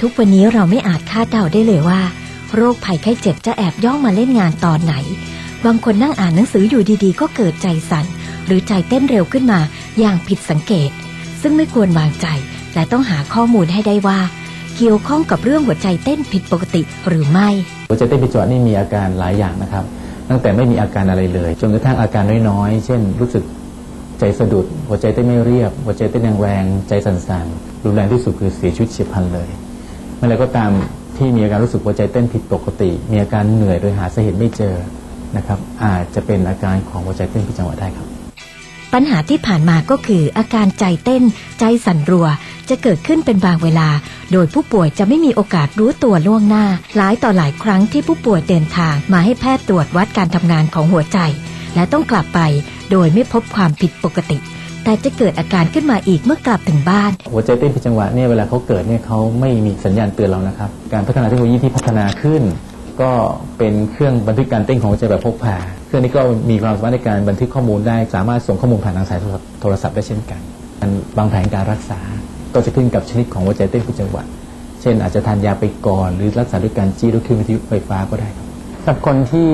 ทุกวันนี้เราไม่อาจคาดเดาได้เลยว่า โรคภัยไข้เจ็บจะแอบย่องมาเล่นงานตอนไหน บางคนนั่งอ่านหนังสืออยู่ดีๆ ก็เกิดใจสั่น หรือใจเต้นเร็วขึ้นมาอย่างผิดสังเกต ซึ่งไม่ควรวางใจ และต้องหาข้อมูลให้ได้ว่า เกี่ยวข้องกับเรื่องหัวใจเต้นผิดปกติหรือไม่ หัวใจเต้นผิดจังหวะนี่มีอาการหลายอย่างนะครับ ตั้งแต่ไม่มีอาการอะไรเลยจนกระทั่งอาการน้อยๆ เช่น รู้สึกใจสะดุด หัวใจเต้นไม่เรียบ หัวใจเต้นแรงๆใจสั่นๆ รุนแรงที่สุดคือเสียชีวิตเฉียบพลันเลย เมื่อไรก็ตามที่มีอาการรู้สึกหัวใจเต้นผิดปกติ มีอาการเหนื่อยโดยหาสาเหตุไม่เจอนะครับ อาจจะเป็นอาการของหัวใจเต้นผิดจังหวะได้ครับ ปัญหาที่ผ่านมาก็คือ อาการใจเต้น ใจสั่นรัว จะเกิดขึ้นเป็นบางเวลา โดยผู้ป่วยจะไม่มีโอกาสรู้ตัวล่วงหน้า หลายต่อหลายครั้งที่ผู้ป่วยเดินทางมาให้แพทย์ตรวจวัดการทำงานของหัวใจ และต้องกลับไป โดยไม่พบความผิดปกติ แต่จะเกิดอาการขึ้นมาอีกเมื่อกลับถึงบ้าน หัวใจเต้นผิดจังหวะเนี่ยเวลาเขาเกิดเนี่ยเขาไม่มีสัญญาณเตือนเรานะครับ การพัฒนาเทคโนโลยีที่พัฒนาขึ้น ก็เป็นเครื่องบันทึกการเต้นของหัวใจแบบพกพา เครื่องนี้ก็มีความสามารถในการบันทึกข้อมูลได้ สามารถส่งข้อมูลผ่านทางสายโทรศัพท์ได้เช่นกันการวางแผนการรักษา ก็จะขึ้นกับชนิดของหัวใจเต้นผิดจังหวะ เช่น อาจจะทานยาไปก่อน หรือรักษาด้วยการจี้ด้วยเครื่องวิทยุไฟฟ้าก็ได้ครับ สำหรับคนที่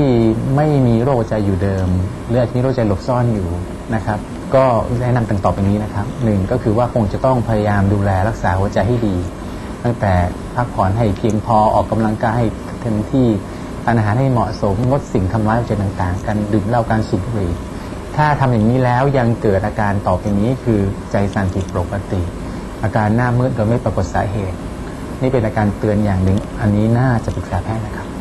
ไม่มีโรคหัวใจอยู่เดิม หรืออาจจะมีโรคหัวใจหลบซ่อนอยู่นะครับ ก็แนะนำต่างต่อไปนี้นะครับหนึ่งก็คือว่าคงจะต้องพยายามดูแลรักษาหัวใจให้ดี ตั้งแต่พักผ่อนให้เพียงพอออกกำลังกายให้เต็มที่ทานอาหารให้เหมาะสมงดสิ่งทำร้ายหัวใจต่างๆ การดื่มเหล้าการสูบบุหรี่ถ้าทำอย่างนี้แล้วยังเกิดอาการต่อไปนี้คือใจสั่นผิดปกติ อาการหน้ามืดโดยไม่ปรากฏสาเหตุ นี่เป็นอาการเตือนอย่างหนึ่ง อันนี้น่าจะปรึกษาแพทย์นะครับ